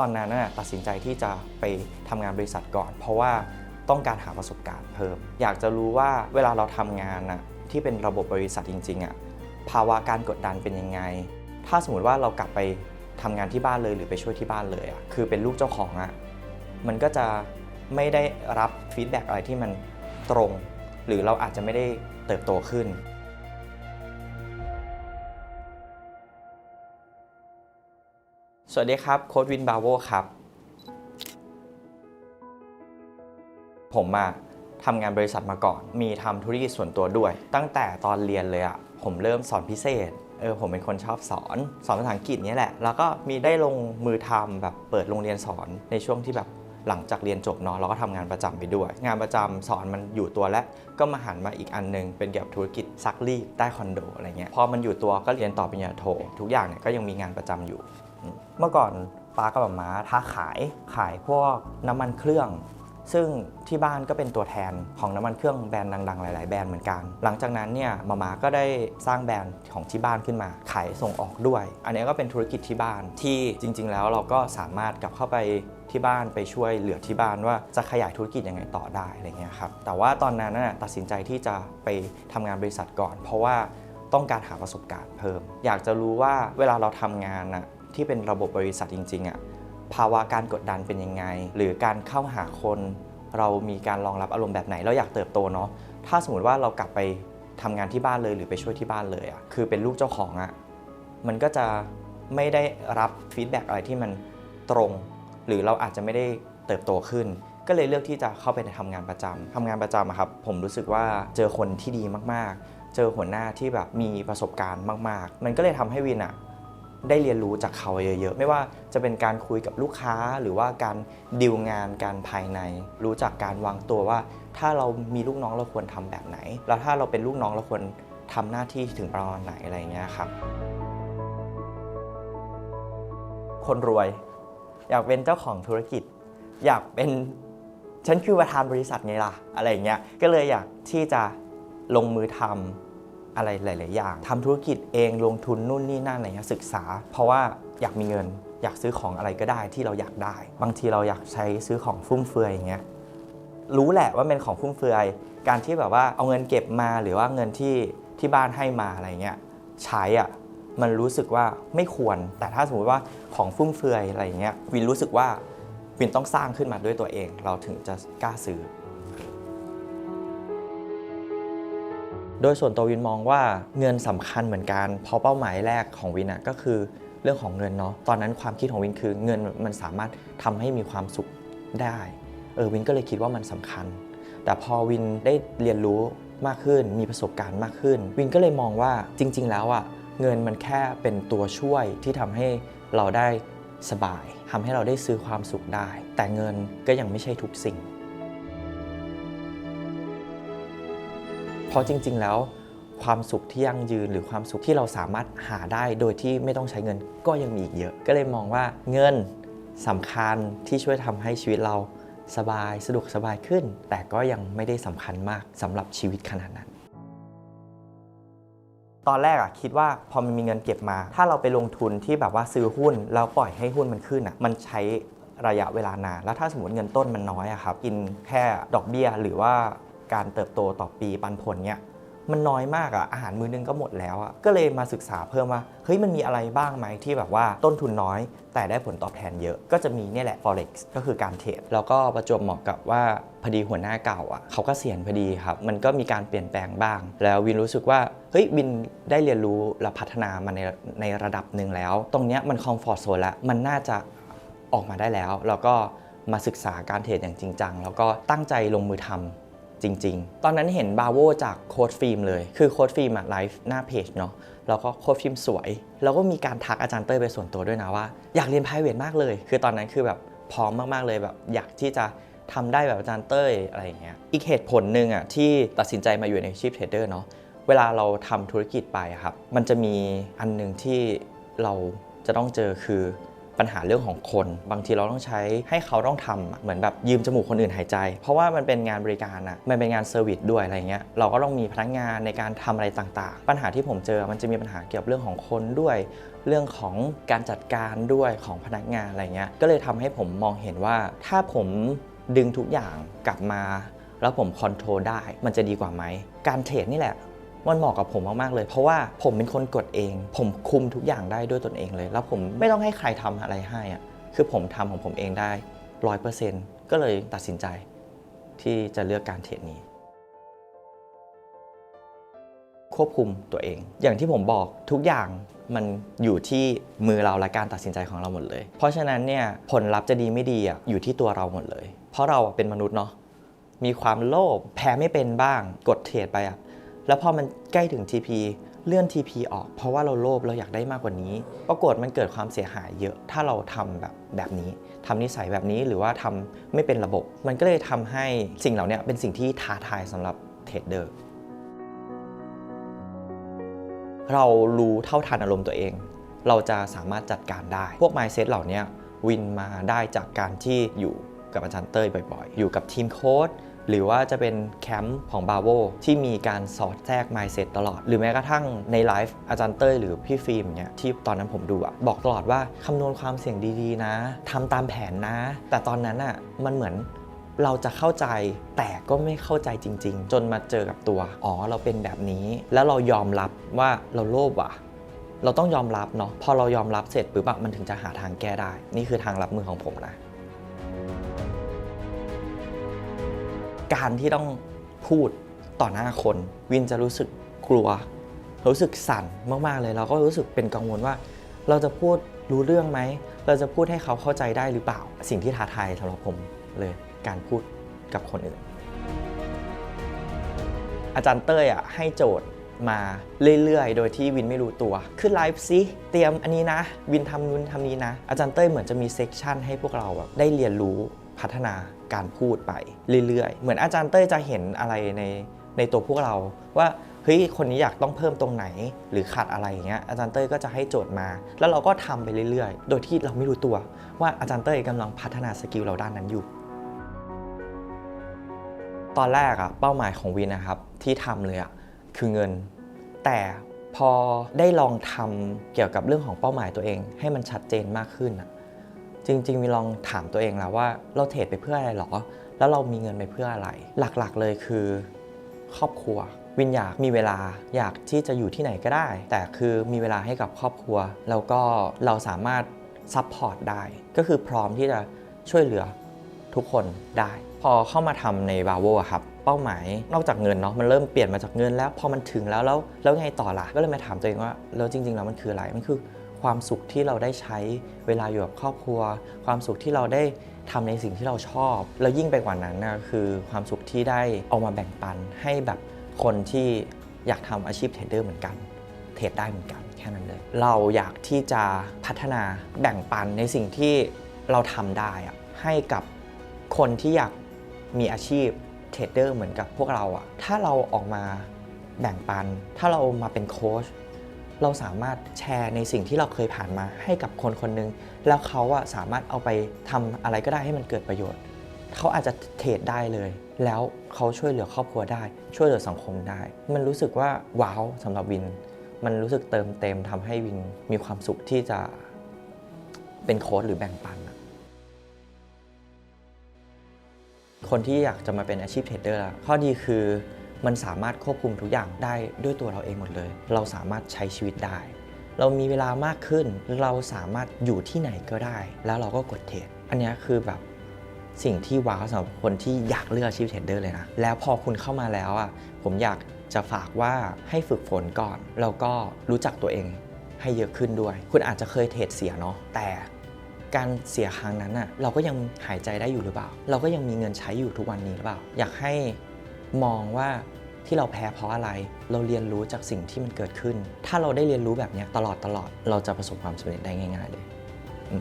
ตอนนั้นน่ะตัดสินใจที่จะไปทำงานบริษัทก่อน เพราะว่าต้องการหาประสบการณ์เพิ่ม อยากจะรู้ว่าเวลาเราทำงานน่ะที่เป็นระบบบริษัทจริงๆอะภาวะการกดดันเป็นยังไง ถ้าสมมติว่าเรากลับไปทำงานที่บ้านเลยหรือไปช่วยที่บ้านเลยอะคือเป็นลูกเจ้าของอะมันก็จะไม่ได้รับฟีดแบ็กอะไรที่มันตรง หรือเราอาจจะไม่ได้เติบโตขึ้น สวัสดีครับ โค้ดวินบาโวครับ ผมมาทำงานบริษัทมาก่อน มีทำธุรกิจส่วนตัวด้วย ตั้งแต่ตอนเรียนเลยอะผมเริ่มสอนพิเศษ เออ ผมเป็นคนชอบสอน สอนภาษาอังกฤษนี่แหละ แล้วก็มีได้ลงมือทำแบบเปิดโรงเรียนสอนในช่วงที่แบบหลังจากเรียนจบเนาะเราก็ทำงานประจำไปด้วย งานประจำสอนมันอยู่ตัวแล้วก็มาหันมาอีกอันหนึง เป็นเกี่ยวกับธุรกิจซักรีดใต้คอนโดอะไรเงี้ยพอมันอยู่ตัวก็เรียนต่อปริญญาโท ทุกอย่างเนี่ยก็ยังมีงานประจำอยู่ เมื่อก่อนป้ากับหมาท้าขายขายพวกน้ำมันเครื่อง ซึ่งที่บ้านก็เป็นตัวแทนของน้ำมันเครื่องแบรนด์ดังๆ หลาย ๆ แบรนด์เหมือนกัน หลังจากนั้นเนี่ยมามาก็ได้สร้างแบรนด์ของที่บ้านขึ้นมา ขายส่งออกด้วย อันนี้ก็เป็นธุรกิจที่บ้านที่จริง ๆ แล้วเราก็สามารถกลับเข้าไปที่บ้านไปช่วยเหลือที่บ้านว่าจะขยายธุรกิจยังไงต่อได้อะไรเงี้ยครับแต่ว่าตอนนั้นน่ะตัดสินใจที่จะไปทำงานบริษัทก่อน เพราะว่าต้องการหาประสบการณ์เพิ่ม อยากจะรู้ว่าเวลาเราทำงานน่ะ ที่เป็นระบบบริษัทจริงๆอะภาวะการกดดันเป็นยังไง หรือการเข้าหาคน เรามีการรองรับอารมณ์แบบไหนเราอยากเติบโตเนาะถ้าสมมติว่าเรากลับไปทำงานที่บ้านเลยหรือไปช่วยที่บ้านเลยอะคือเป็นลูกเจ้าของอะมันก็จะไม่ได้รับฟีดแบ็กอะไรที่มันตรง หรือเราอาจจะไม่ได้เติบโตขึ้น ก็เลยเลือกที่จะเข้าไปทำงานประจำทำงานประจำครับ ผมรู้สึกว่าเจอคนที่ดีมากๆ เจอหัวหน้าที่แบบมีประสบการณ์มาก ๆ มันก็เลยทำให้วินอะ ได้เรียนรู้จากเขาเยอะๆ ไม่ว่าจะเป็นการคุยกับลูกค้าหรือว่าการดิวงานการภายใน รู้จักการวางตัวว่า ถ้าเรามีลูกน้องเราควรทำแบบไหน แล้วถ้าเราเป็นลูกน้องเราควรทำหน้าที่ถึงประมาณไหนอะไรเงี้ยครับ คนรวย อยากเป็นเจ้าของธุรกิจ อยากเป็นฉันคือประธานบริษัทไงล่ะอะไรเงี้ยก็เลยอยากที่จะลงมือทำ อะไรหลาย ๆ อย่างทำธุรกิจเองลงทุนนู่นนี่นั่นอะไรเงี้ยศึกษา เพราะว่าอยากมีเงิน อยากซื้อของอะไรก็ได้ที่เราอยากได้ บางทีเราอยากใช้ซื้อของฟุ่มเฟือยอย่างเงี้ยรู้แหละว่าเป็นของฟุ่มเฟือย การที่แบบว่าเอาเงินเก็บมาหรือว่าเงินที่ที่บ้านให้มาอะไรเงี้ยใช้อะมันรู้สึกว่าไม่ควร แต่ถ้าสมมติว่าของฟุ่มเฟือยอะไรเงี้ยวินรู้สึกว่าวินต้องสร้างขึ้นมาด้วยตัวเอง เราถึงจะกล้าซื้อ โดยส่วนตัววินมองว่าเงินสำคัญเหมือนกัน เพราะเป้าหมายแรกของวินอะก็คือเรื่องของเงินเนาะ ตอนนั้นความคิดของวินคือเงินมันสามารถทำให้มีความสุขได้ เออวินก็เลยคิดว่ามันสำคัญ แต่พอวินได้เรียนรู้มากขึ้น มีประสบการณ์มากขึ้น วินก็เลยมองว่าจริง ๆ แล้วอะเงินมันแค่เป็นตัวช่วยที่ทำให้เราได้สบายทำให้เราได้ซื้อความสุขได้ แต่เงินก็ยังไม่ใช่ทุกสิ่ง ราะจริง ๆ แล้ว ความสุขที่ยั่งยืนหรือความสุขที่เราสามารถหาได้โดยที่ไม่ต้องใช้เงินก็ยังมีอีกเยอะ ก็เลยมองว่าเงินสำคัญที่ช่วยทำให้ชีวิตเราสบายสะดวกสบายขึ้น แต่ก็ยังไม่ได้สำคัญมากสำหรับชีวิตขนาดนั้น ตอนแรกอะคิดว่าพอมันมีเงินเก็บมา ถ้าเราไปลงทุนที่แบบว่าซื้อหุ้น แล้วปล่อยให้หุ้นมันขึ้นอะมันใช้ระยะเวลานาน แล้วถ้าสมมติเงินต้นมันน้อยอะครับ กินแค่ดอกเบี้ยหรือว่า การเติบโตต่อปีปันผลเนี่ยมันน้อยมากอะอาหารมื้อนึงก็หมดแล้วอะก็เลยมาศึกษาเพิ่มว่าเฮ้ยมันมีอะไรบ้างไหมที่แบบว่าต้นทุนน้อย แต่ได้ผลตอบแทนเยอะ ก็จะมีเนี่ยแหละ forex ก็คือการเทรดแล้วก็ประจวบเหมาะกับว่าพอดีหัวหน้าเก่าอะเขาก็เสียณพอดีครับ มันก็มีการเปลี่ยนแปลงบ้าง แล้ววินรู้สึกว่าเฮ้ยวินได้เรียนรู้และพัฒนามาในในระดับหนึ่งแล้ว ตรงเนี้ยมันคอมฟอร์ z โซนแล้วมันน่าจะออกมาได้แล้วแล้วก็มาศึกษาการเทรดอย่างจริงจังแล้วก็ตั้งใจลงมือทำ จริง ๆ ตอนนั้นเห็นบาโวจากโค้ดฟิล์มเลย คือโค้ดฟิล์มอะไลฟ์หน้าเพจเนาะแล้วก็โค้ดฟิล์มสวย แล้วก็มีการทักอาจารย์เต้ยไปส่วนตัวด้วยนะว่า อยากเรียน private มากเลย คือตอนนั้นคือแบบพร้อมมากๆเลยแบบอยากที่จะทำได้แบบอาจารย์เต้ยอะไรอย่างเงี้ย อีกเหตุผลหนึ่งอะที่ตัดสินใจมาอยู่ในอาชีพเทรดเดอร์เนาะ เวลาเราทำธุรกิจไปอะครับ มันจะมีอันหนึ่งที่เราจะต้องเจอคือ ปัญหาเรื่องของคน บางทีเราต้องใช้ให้เขาต้องทำเหมือนแบบยืมจมูกคนอื่นหายใจ เพราะว่ามันเป็นงานบริการอะมันเป็นงานเซอร์วิสด้วยอะไรเงี้ยเราก็ต้องมีพนักงานในการทำอะไรต่างๆ ปัญหาที่ผมเจอมันจะมีปัญหาเกี่ยวกับเรื่องของคนด้วย เรื่องของการจัดการด้วยของพนักงานอะไรเงี้ยก็เลยทำให้ผมมองเห็นว่า ถ้าผมดึงทุกอย่างกลับมา แล้วผมคอนโทรลได้มันจะดีกว่าไหมการเทรดนี่แหละ มันเหมาะกับผมมากๆเลย เพราะว่าผมเป็นคนกดเอง ผมคุมทุกอย่างได้ด้วยตนเองเลย แล้วผมไม่ต้องให้ใครทำอะไรให้อะคือผมทำของผมเองได้ร้อยเปอร์เซ็นต์ก็เลยตัดสินใจ ที่จะเลือกการเทรดนี้ ควบคุมตัวเอง อย่างที่ผมบอกทุกอย่างมันอยู่ที่มือเราและการตัดสินใจของเราหมดเลย เพราะฉะนั้นเนี่ยผลลัพธ์จะดีไม่ดีอะอยู่ที่ตัวเราหมดเลย เพราะเราเป็นมนุษย์เนาะมีความโลภแพ้ไม่เป็นบ้าง กดเทรดไปอะ แล้วพอมันใกล้ถึง TP เลื่อน TP ออกเพราะว่าเราโลภเราอยากได้มากกว่านี้ ปรากฏมันเกิดความเสียหายเยอะถ้าเราทำแบบแบบนี้ทำนิสัยแบบนี้หรือว่าทำไม่เป็นระบบ มันก็เลยทำให้สิ่งเหล่านี้เป็นสิ่งที่ท้าทายสำหรับเทรดเดอร์เรารู้เท่าทันอารมณ์ตัวเอง เราจะสามารถจัดการได้ พวก mindset เหล่านี้วินมาได้จากการที่อยู่กับอาจารย์เต้ยบ่อยๆ อยู่กับทีมโค้ด หรือว่าจะเป็นแคมป์ของบาโวที่มีการสอดแทรก mindset ตลอด หรือแม้กระทั่งในไลฟ์อาจารย์เต้ยหรือพี่ฟิล์มเนี่ยที่ตอนนั้นผมดูอะบอกตลอดว่าคำนวณความเสี่ยงดีๆ นะทำตามแผนนะ แต่ตอนนั้นอะมันเหมือนเราจะเข้าใจแต่ก็ไม่เข้าใจจริง ๆ จนมาเจอกับตัว อ๋อ เราเป็นแบบนี้ แล้วเรายอมรับว่าเราโลภว่ะ เราต้องยอมรับเนาะพอเรายอมรับเสร็จปุ๊บมันถึงจะหาทางแก้ได้ นี่คือทางรับมือของผมนะ การที่ต้องพูดต่อหน้าคน วินจะรู้สึกกลัว รู้สึกสั่นมากๆเลย เราก็รู้สึกเป็นกังวลว่า เราจะพูดรู้เรื่องไหม เราจะพูดให้เขาเข้าใจได้หรือเปล่า สิ่งที่ท้าทายสำหรับผมเลยการพูดกับคนอื่น อาจารย์เต้ยอะให้โจทย์มาเรื่อยๆ โดยที่วินไม่รู้ตัว ขึ้นไลฟ์ซิเตรียมอันนี้นะ วินทำนู้นทำนี้นะ อาจารย์เต้ยเหมือนจะมีเซกชันให้พวกเราแบบได้เรียนรู้ พัฒนาการพูดไปเรื่อยๆ เหมือนอาจารย์เต้ยจะเห็นอะไรในในตัวพวกเราว่าเฮ้ยคนนี้อยากต้องเพิ่มตรงไหน หรือขาดอะไรอย่างเงี้ยอาจารย์เต้ยก็จะให้โจทย์มา แล้วเราก็ทำไปเรื่อยๆ โดยที่เราไม่รู้ตัว ว่าอาจารย์เต้ยกำลังพัฒนาสกิลเราด้านนั้นอยู่ ตอนแรกอะเป้าหมายของวินนะครับที่ทำเลยอะคือเงิน แต่พอได้ลองทำเกี่ยวกับเรื่องของเป้าหมายตัวเอง ให้มันชัดเจนมากขึ้นอะ จริงๆวิลองถามตัวเองแล้วว่าเราเทรดไปเพื่ออะไรหรอ แล้วเรามีเงินไปเพื่ออะไร หลักๆเลยคือ ครอบครัว วินอยากมีเวลาอยากที่จะอยู่ที่ไหนก็ได้ แต่คือมีเวลาให้กับครอบครัว แล้วก็เราสามารถซัพพอร์ตได้ ก็คือพร้อมที่จะช่วยเหลือทุกคนได้ พอเข้ามาทำในบาโวอะครับเป้าหมายนอกจากเงินเนาะมันเริ่มเปลี่ยนมาจากเงินแล้วพอมันถึงแล้วแล้วแล้วไงต่อล่ะก็เลยมาถามตัวเองว่าแล้วจริง ๆ แล้วมันคืออะไรมันคือ ความสุขที่เราได้ใช้เวลาอยู่กับครอบครัว ความสุขที่เราได้ทำในสิ่งที่เราชอบ แล้วยิ่งไปกว่านั้นนะคือความสุขที่ได้เอามาแบ่งปันให้แบบคนที่อยากทำอาชีพเทรดเดอร์เหมือนกัน เทรดได้เหมือนกันแค่นั้นเลย เราอยากที่จะพัฒนาแบ่งปันในสิ่งที่เราทำได้อะให้กับคนที่อยากมีอาชีพเทรดเดอร์เหมือนกับพวกเราอะถ้าเราออกมาแบ่งปัน ถ้าเรามาเป็นโค้ช เราสามารถแชร์ในสิ่งที่เราเคยผ่านมาให้กับคนคนหนึงแล้วเขาอะสามารถเอาไปทำอะไรก็ได้ให้มันเกิดประโยชน์ เขาอาจจะเทรดได้เลย แล้วเขาช่วยเหลือครอบครัวได้ ช่วยเหลือสังคมได้ มันรู้สึกว่าว้าวสำหรับวิน มันรู้สึกเติมเต็มทำให้วินมีความสุขที่จะเป็นโค้ชหรือแบ่งปันอะคนที่อยากจะมาเป็นอาชีพเทรดเดอร์ข้อดีคือ มันสามารถควบคุมทุกอย่างได้ด้วยตัวเราเองหมดเลย เราสามารถใช้ชีวิตได้ เรามีเวลามากขึ้น เราสามารถอยู่ที่ไหนก็ได้ แล้วเราก็กดเทรดอันนี้คือแบบสิ่งที่ว้าวสำหรับคนที่อยากเลือกอาชีพเทรดเดอร์เลยนะ แล้วพอคุณเข้ามาแล้วอะผมอยากจะฝากว่าให้ฝึกฝนก่อน แล้วก็รู้จักตัวเองให้เยอะขึ้นด้วย คุณอาจจะเคยเทรดเสียเนาะแต่การเสียครั้งนั้นน่ะเราก็ยังหายใจได้อยู่หรือเปล่า เราก็ยังมีเงินใช้อยู่ทุกวันนี้หรือเปล่า อยากให้ มองว่าที่เราแพ้เพราะอะไร เราเรียนรู้จากสิ่งที่มันเกิดขึ้น ถ้าเราได้เรียนรู้แบบนี้ตลอดตลอด เราจะประสบความสำเร็จได้ง่าย ๆ เลยอื